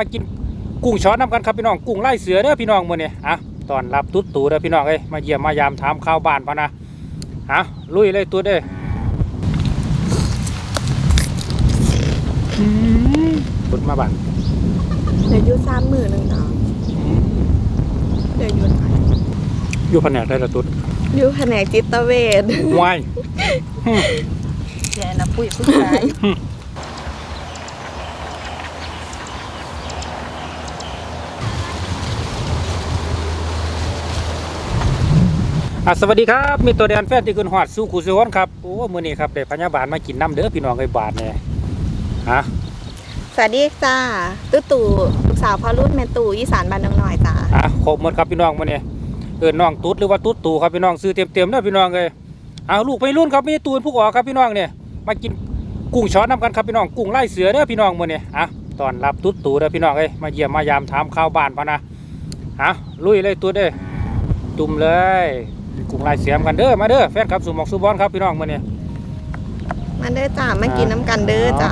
มากินกุ้งช้อนน้ำกันครับพี่น้องกุ้งไล่เสือเด้อพี่น้องมื้อนี้อะตอนรับตุ๊ดตู่เด้อพี่น้องเอ้ยมาเยี่ยมมายามถามข่าวบ้านพะนะอะลุยเลยตุ๊ดเอ้ยอืมตุ๊ดมาบ้านเดี๋ยวอยูสามหมื่นหนึ่งจ้ะเดี๋ยวอยูไหนอยู่แผนกได้ละตุ๊ดอยูแผนกจิตเวชวายอืมแกนะปุ้ยผู้ชาย อะสวัสดีครับมีตัวแดนแฟนที่คุณหอดสู้คูซิวอนครับโอ้มื้อนี้ครับได้พญาบาลมากินน้ำเด้อพี่น้องไอ้บาทเนี่ยฮะสวัสดีจ้าตู้ตู่ลูกสาวพ่อรุ่นแม่ตู่อีสานบ้านดงหน่อยจ้าอะครบหมดครับพี่น้องมื้อนี้เอิ้นน้องตุ๊ดหรือว่าตุ๊ดตู่ครับพี่น้องซื้อเต็มๆเด้อพี่น้องเอ้ยเอาลูกไปรุ่นครับมีตูนผู้ออกครับพี่น้องเนี่ยมากินกุ้งช้อนน้ำกันครับพี่น้องกุ้งไล่เสือเด้อพี่น้องมื้อนี้อะตอนรับตุ๊ดตู่เด้อพี่น้องเอ้ยมาเยี่ยมมายามถามข่าวบ้านพะนะอะลุยเลยตุ๊ดเอ้ยจุ่มเลย กุ้งไล่เสือกันเด้อมาเด้อแฟนครับสู่หมอกสู่บอลครับพี่น้องมื้อนี้มาเด้อจ้ามากินน้ำกันเด้อจ้า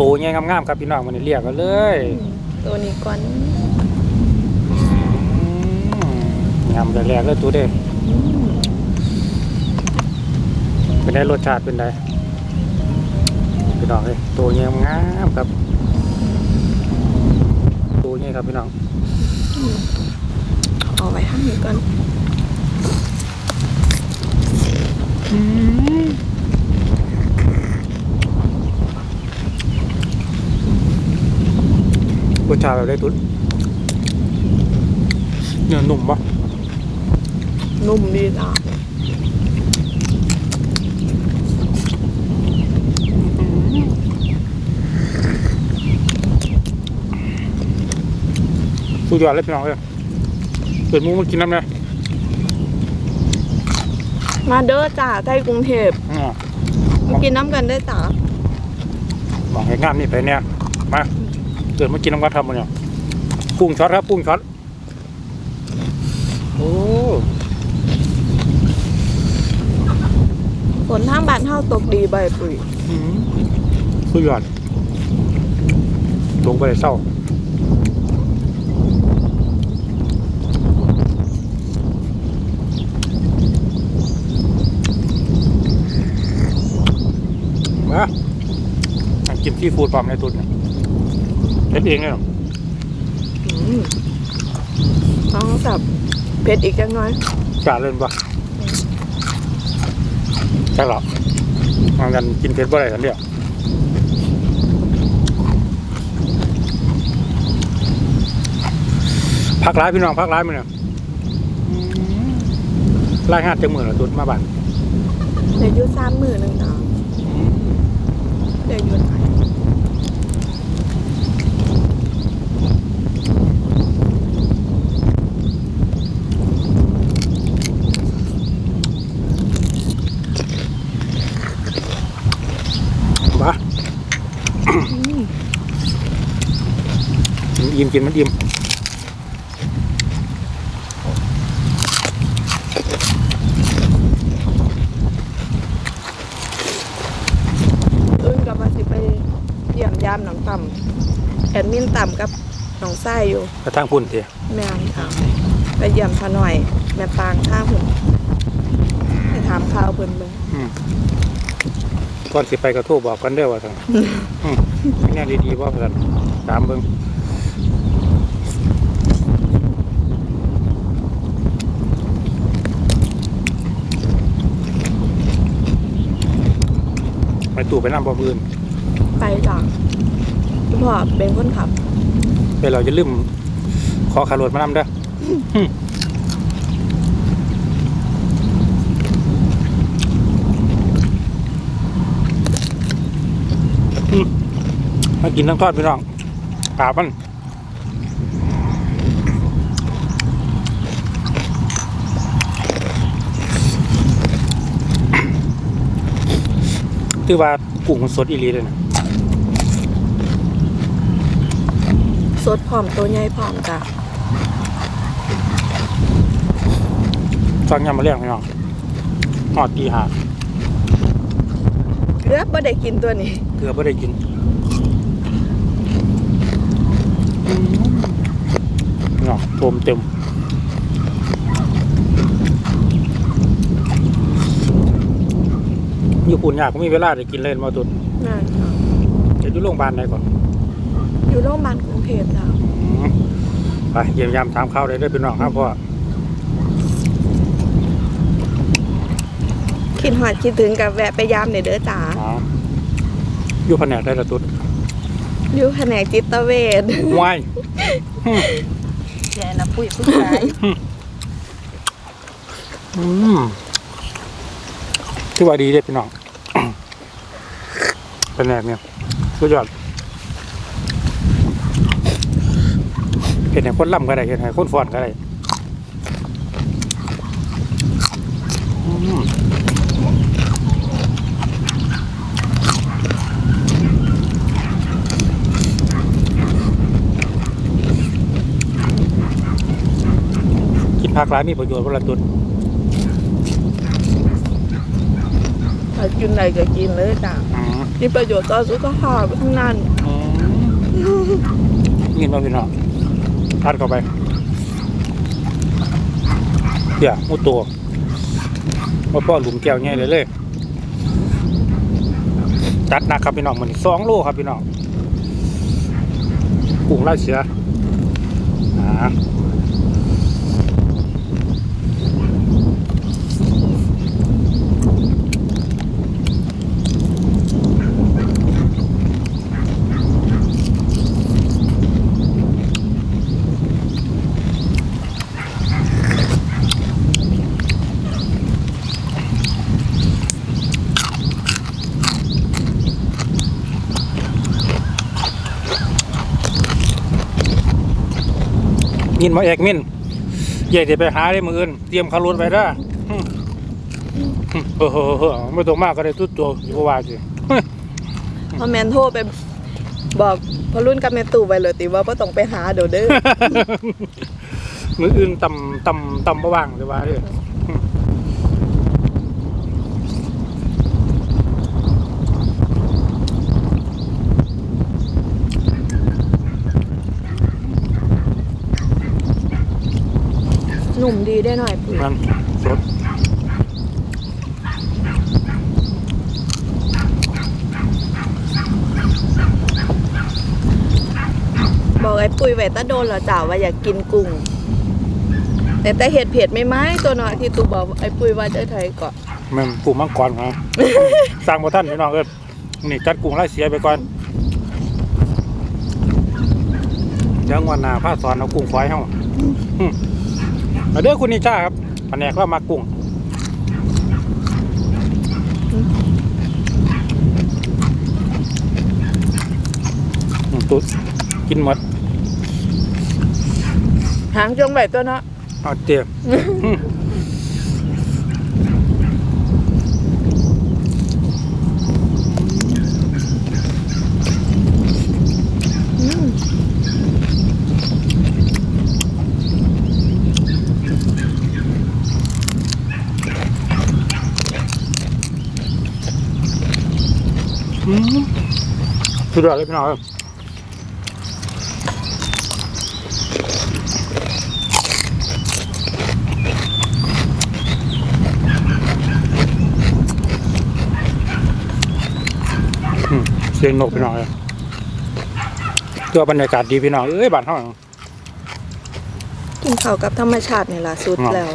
ตัวใหญ่งามๆครับพี่น้องมันนี้เรียกกันเลยตัวนี้ก่อนงามแรกๆเลยตัวเด้เป็นได้รสชาติเป็นไงพี่น้องเลยตัวใหญ่งามครับตัวใหญ่ครับพี่น้องเอาไว้ข้างนี้ก่อน รสชาติแบบได้ตุ้นเนื้อนุ่มปะนุ่มดีจ้าสุดยอดเลยพี่น้องเลยเปิดมุ้งมากินน้ำเลย มาเด้อจ้าไทยกรุงเทพอ๋อมากินน้ำกันเด้อจ้ามองเห็นงามนี่ไปเนี่ยมาเกิดมากินน้ำกันทำมันเนี่ยกุ้งช็อตครับกุ้งช็อตโอ้ฝนทางบ้านเฮาตกดีใบปุ๋ยอืมสุดยอดลงไปเลยเศร้า มาอันกินที่ฟูดปั๊มในตุนเนี่ยเฮ็ดเองเนี่ยหรออืมต้องสับเผ็ดอีกจังน้อยจ่าเล่นปะใช่หรอมากันกินเผ็ดบ่ได้กันเดียวพักร้ายพี่น้องพักร้ายมั้ยเนี่ยรายงานจังมือละตุนมาบ้านเดี๋ยวอยูสามหมื่นหนึ่งจ้าเดี๋ยวอ ยูไหนมาอิ่มกินมันอิ่ม อื่นกับมาสิไปเยี่ยมยามหนองต่ำแอดมิน ต่ำกับหนองไส้อยู่กระทั่งพุ่นเถอะแม่นค่ะไปเยี่ยมพาหน่อย แม่ปางท่าหุ่นไปถามข่าวเพิ่นเบิ่งอืมก่อนสิไปกระทู้บอกกันเด้อว่าสั่งอืมแน่ดีๆว่ากันตามเบิ่งไปตู่ไปน้ำบ่ออื่นไปจ้ะ คุณพ่อเป็นคนขับไปเราจะลืมขอขารถมานํเด้ออืมอืมมากินทั้งทอดพี่น้องปาบมันคือว่ากุ้งสดอีหลีเลยนะ ดพร้อมตัวใหญ่พร้อมจ้ะฟังยำมาเลี้ยงพี่น้องหอดตีหาเกือบบ่ได้กินตัวนี้ เกือบไม่ได้กินมเต็มอยู่ปุ่นยากก็มีเวลาได้กินเลยมาตุนนั่นค่ะจะอยู่โรงพยาบาลไหนก่อน อยู่โรงพยาบาลกรุงเทพจ้ะอืมไปเยี่ยมยามถามข่าวได้เด้อพี่น้องครับพ่อคิดหอดคิดถึงกับแวะไปยามในอยเด้อจ้าอ๋ออยู่แผนกได้ละตุนอยู่แผนกจิตเวชวายแกนะปุ้ยผู้ชายอืมที่ว่าดีเด้อพี่น้องแผนกเนี่ยสุดยอด ห็นให้คนล่ำก็ได้เห็นให้คนฟ้อนก็ได้อืมกินผักหลายมีประโยชน์เวลาตุนถ้ากินอะไรก็กินเลยจ้ะอืมมีประโยชน์ต่อสุขภาพทั้งนั้นอืมยินมาพี่น้อง พัดเข้าไปเดี๋ยวมุดตัวมาพ่อหลุมแก้วง่ายเลยเลยจัดนักครับพี่น้องมันสองโลครับพี่น้องกุ้งลายเสืออ่า มินมาเอกมินใหญ่เดี๋ยวไปหาได้มืออื่นเตรียมขารถไปได้ออืมอืมเออเออเออไม่ต้องมากก็ได้ทุกตัวอยู่ก็ว่าสิพอแมนโทรไปบอกพอรุ่นกับแม่ตู่ไปเลยติว่าบ่ต้องไปหาเดี๋ยวเด้อมืออื่นต่ำต่ำต่ำประว่างเลยว่าเด้อ อืมหนุ่มดีได้หน่อยปุ๋ยนั่นสดบอกไอ้ปุ๋ยไว้ตะโดนเหรอจ้าว่าอยากกินกุ้งแต่แต่เห็ดเผ็ดไม่ไหมตัวน้อยที่ตูบอกไอ้ปุ๋ยว่าจะไทยก่อนแมันกุ้งมังกรครับสร้างบ่ท่านพี่น้องเอิ้นนี่จัดกุ้งไล่เสียไปก่อนเดี๋ยวงวันหน้าพาสอนเอากุ้งฝอยเฮาอืมมา เด้อคุณนิชาครับแผนกเรามากุ้งอืมตุ๊ดกินหมดหางจงไว้ตัวเนาะเอาเตี๋ยอื สุดยอดเลยพี่น้องเอ้ยอืมเสียงนกพี่น้องเลยเพื่อบรรยากาศดีพี่น้อง เอ้ยบ้านเฮากินข้าวกับธรรมชาตินี่ล่ะสุดอ๋อแล้ว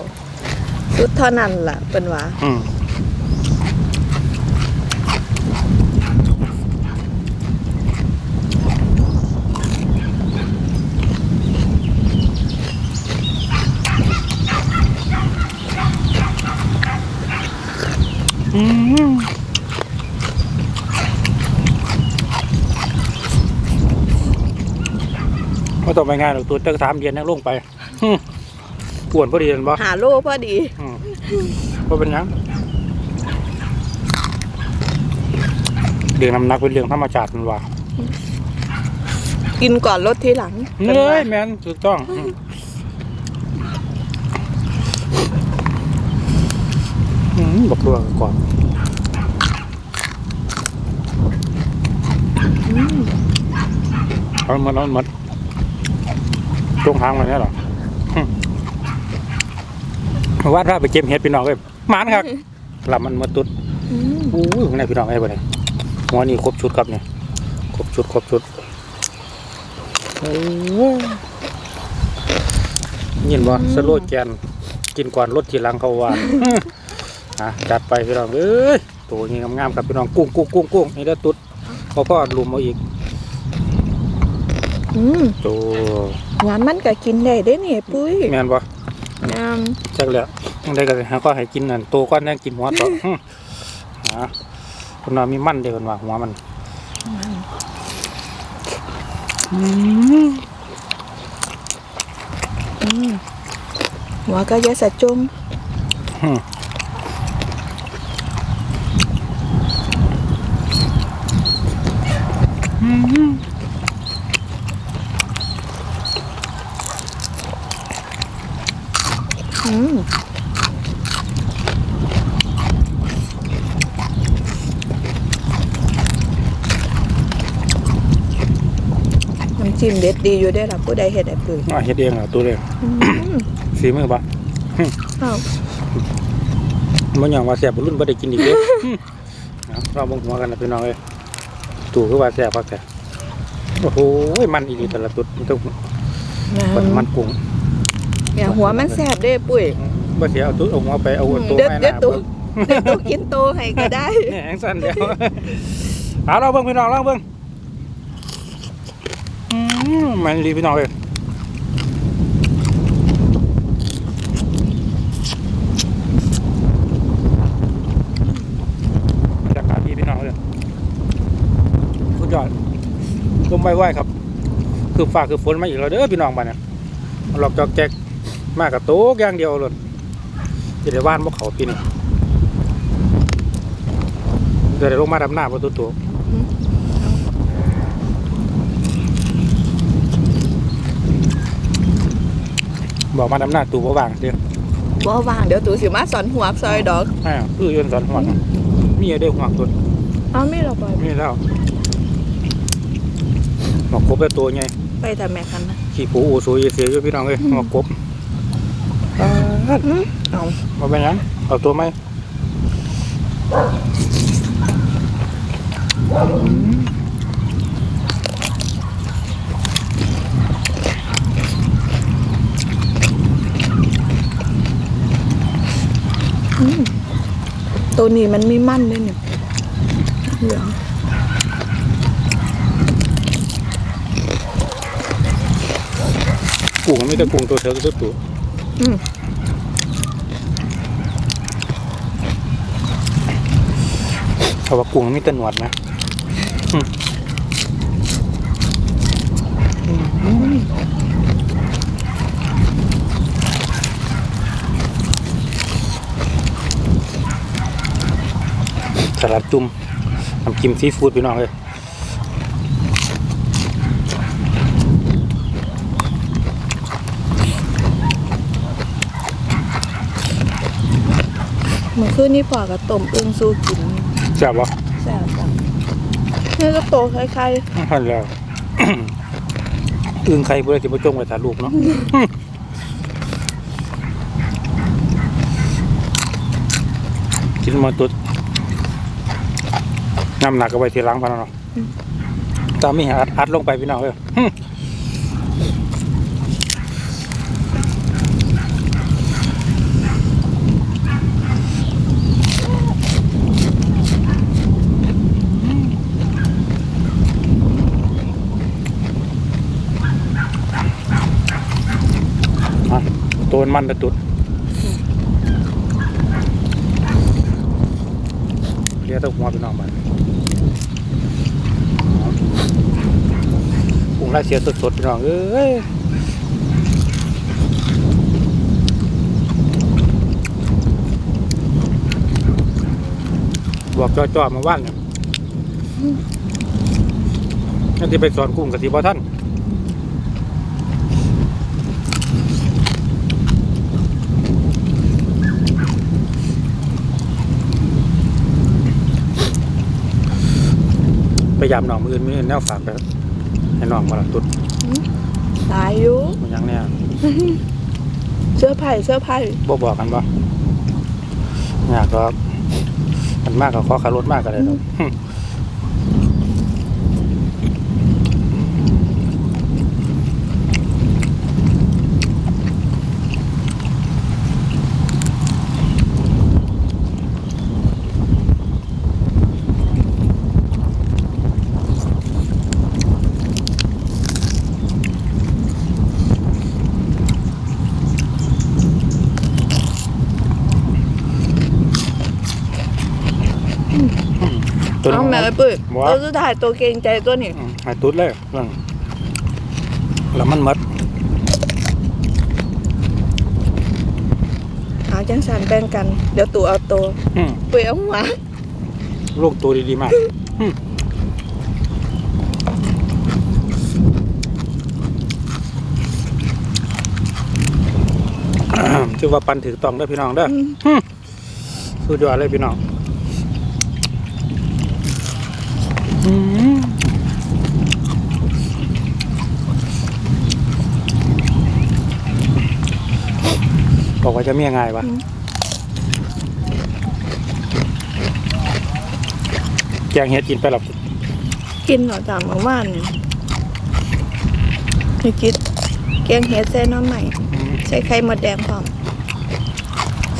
สุดเท่านั้นล่ะเป็นว่า ไม่ต้องไปง่ายหรอกตัวเจ้าสามเดือนยังลงไปอืมอ้วนพอดีเห็นบ่หาโลพอดีอืมว่าเป็นหยังเรื่องน้ำหนักเป็นเรื่องธรรมชาติมันว่า กินก่อนลดทีหลัง เนื้อยแมนถูกต้องอืมอืม บอกตัวก่อนอืมเอามันเอามันจงทางมันเนี่ยเหรอมาว่าถ้าไปเก็บเห็ดพี่น้องเอ้ยหมานครับลำมันมาตุดอืมอู้ยข้างในพี่น้องไอ้บ่เนี่ยหัวนี่ครบชุดครับเนี่ยครบชุดครบชุดโอ้ยยินบ่สโลแกนกินก่อนรถทีหลังเขาว่า อะจัดไปพี่น้องเอ้ยตัวนี้งามๆครับพี่น้องกุ้งกุ้งกุ้งกุ้งนี่ได้อตุดพอพ่อลุมเอาอีกอืมตัวหวานมันก็กินได้เด้นี่ปุ้ยแม่นบ่งามจักแล้วได้ก็หาก็ให้กินนั่นโตก่อนยังกินหัวต่อหึฮะคนว่ามีมันเด้อคนว่าหัวมันอืมอืมหัวก็อยาสะจม อืมอืมน้ำจิ้มเด็ดดีอยู่ได้อล่ะผู้ใดเฮ็ดไอ้ปุ้ยอะเฮ็ดเองเหรอตัวเองอืมฝีมือปะอ้าวมันอย่างว่าแซ่บบ่รุ่นบ่ได้กินอีกเด้ออืมเอาเราบ่งหัวกันนะพี่น้องเอ้ยตู่คือว่าแซ่บพักแต่ โอ้โหมันอีหลีแต่ละตุดมันต้องงามันมมันกุ้งเนี่ยหัวมันแซ่บเด้อปุ้ยบ่เสียเอาตุดเอาหัวไปเอาตัวเดี๋ยวแม่เดี๋ยวน้าตัวเบิ่งเดี๋ยวตัวกินโตให้ก็ได้แหงสั่นเดียวเอาเราเบิ่งพี่น้องเราเบิ่งอืมมันดีพี่น้องเลยบรรยากาศดีพี่น้องเลยสุดยอดลม ไว้ๆครับ คือฟ้าคือฝนมาอีกแล้วเด้อพี่น้องบ้านเนี่ยหลอกจอกแจกมากกับโต๊ะอย่างเดียวเลยจะได้ว่านพวกเขาปีนี้เดี๋ยวได้ลงมาดำหน้าประตูตัวบอกมาดำหน้าตูบ่วางเดี๋ยวบ่ว่างเดี๋ยวตูสิมาสอนหัวซอยดอกอ่าคือยืนสอนหัวนะมีอะไรหัวตัวเอาไม่หรอกบ่มีแล้วห มอกกบแต่ตัวไงไปทำแม่คันนะขี่ปูอูสูยเสียอยู่พี่น้องเลยหมอกกบอ่าอืมเอามาเป็นหยังเอาตัวไหมตัวนี้มันมีมันด้วยเนี่ยเหลือง กุ้งไม่แต่กุ้งตัวเธอตัวตัวอืมเขาว่ากุ้งมีแต่หนวดนะอืมสลัดจุ่มน้ำจิ้มซีฟู้ดพี่น้องเลย เมื่อคืนนี้พ่อกับต้มอึ่งสู้กินแซ่บปะแซ่บจังนี่ก็โตคล้ายพันแล้ว อึ้งใครเพื่อจะมาจงไว้ถ่ายรูปเนาะกินมาตุดน้ำหนักเอาไว้ทีหลังพันเนาะตามมีอัดอัดลงไปพี่น้องเลยอะ ตัวมันมันไปตุดเรียกตัวหัวพี่น้องมันกุ้งไล่เสียสดๆพี่น้องเอ้ยบอกจ่อๆมาว่านเนี่ยนั่นที่ไปสอนกุ้งกับที่บ่ท่าน ยายามหนองมืออื่นมืออื่นแนวฝากไปให้น้องมาละตุดๆหลายอยู่มันยังเนี่ยสื้อไผ่เสื้อไผ่บ่บอกกันบ่อยากก็มันมากก็ขอขารถมากก็ได้ดอกตัว ม่ไอ้ปุ้ยบ่ ตัวสุดท้ายตัวเกรงใจตัวนี้ อืมให้ตุ๊ดเลยเรื่องแล้วมันหมดหาจังสันแบ่งกัน เดี๋ยวตู่เอาตัวอืมปุ้ยเอาหัวลูกตัวดีๆมากอืมอ่าถือว่าปันถือต้องเด้อพี่น้องเด้ออืมอืมสุดยอดเลยพี่น้อง บอกว่าจะมียังไงวะแกงเห็ดกินไปหรอกกินเหรอจ้าเมื่อวานเนี่ยไม่คิดแกงเห็ดใส่น้ำใหม่อืมใส่ไข่มดแดงพร้อม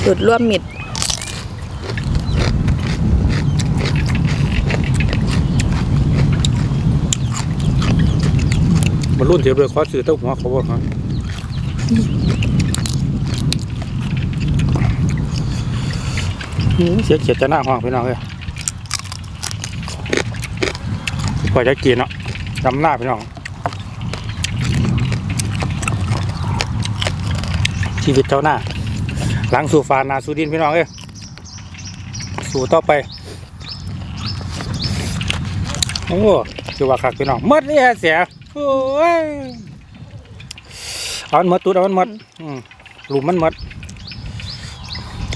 สูตรร่วมมิตรมันรุ่นเทียบเลยขอซื้อเต้าหัวเขาบอกฮะอืม เสียเกียรติจะหน้าห้องพี่น้องเลยกว่าจะกินเนาะดำหน้าพี่น้อง ชีวิตเจ้าหน้า หลังสู่ฟานาสู่ดินพี่น้องเอ้ยสู่ต่อไป โอ้คือว่าคักพี่น้องมดเลยเสียโอ้ยเอามันมดตุ๊ดเอามันมดอืมหลุมมันมด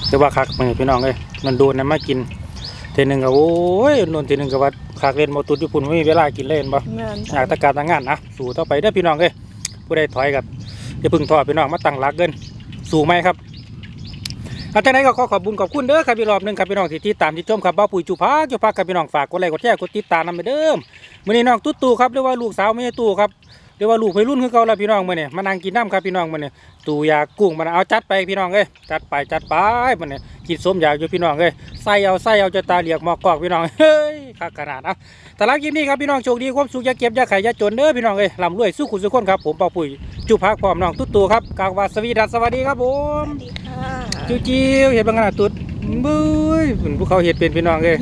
คือว่าคักมันพี่น้องเอ้ย มันโดนนะมากินเทหนึงก็โอ้ยโดนเทหนึงก็ว่าคักเล่นหมดตุ๊ดญี่ปุ่นไม่มีเวลากินเล่นบ่แม่นอยากตะการตะงานนะสู่ต่อไปเด้อพี่น้องเอ้ยผู้ใดถอยกับอย่าเพึ่งถอดพี่น้องมาตั้งหลักเกินสู่ไหมครับอาจารย์ไหนก็ขอขอบคุญขอบคุณเด้อครับอีกรอบหนึงครับพี่น้องที่ติดตามที่ชมครับบ้าปุ๋ยจุภาจุภากับพี่น้องฝากกดไลค์กดแชร์กดติดตามนำไปเด้อมื้อนี้น้องตุ๊ตู่ครับเรียกว่าลูกสาวไม่ใช่ตู่ครับ เรียกว่าลูกวัยรุ่นคือเก่าแล้วพี่น้องมื้อนี้มานั่งกินน้ำครับพี่น้องมื้อนี้ตู่อยากกุ้งมันเอาจัดไปพี่น้องเอ้ยจัดไปจัดไปมื้อนี้กินสมอยากอยู่พี่น้องเอ้ยใส่เอาใส่เอาจะตาเหลียกหมอกกอกพี่น้องเฮ้ยคักขนาดนะแต่ละคลิปนี้ครับพี่น้องโชคดีความสุขอย่าเก็บอย่าขายอย่าจนเด้อพี่น้องเอ้ยร่ำรวยสู้คุณสุขคนครับผมเป่าปุ๋ยจุพักพร้อมน้องตุ๊ตู่ครับกลางวาสวีดัสสวัสดีครับผมสวัสดีค่ะจิ้วจิ้วเห็ดบางขนาดตุ๊ดบุ้ยเหมือนพวกเขาเห็ดเป็นพี่น้องเอ้ย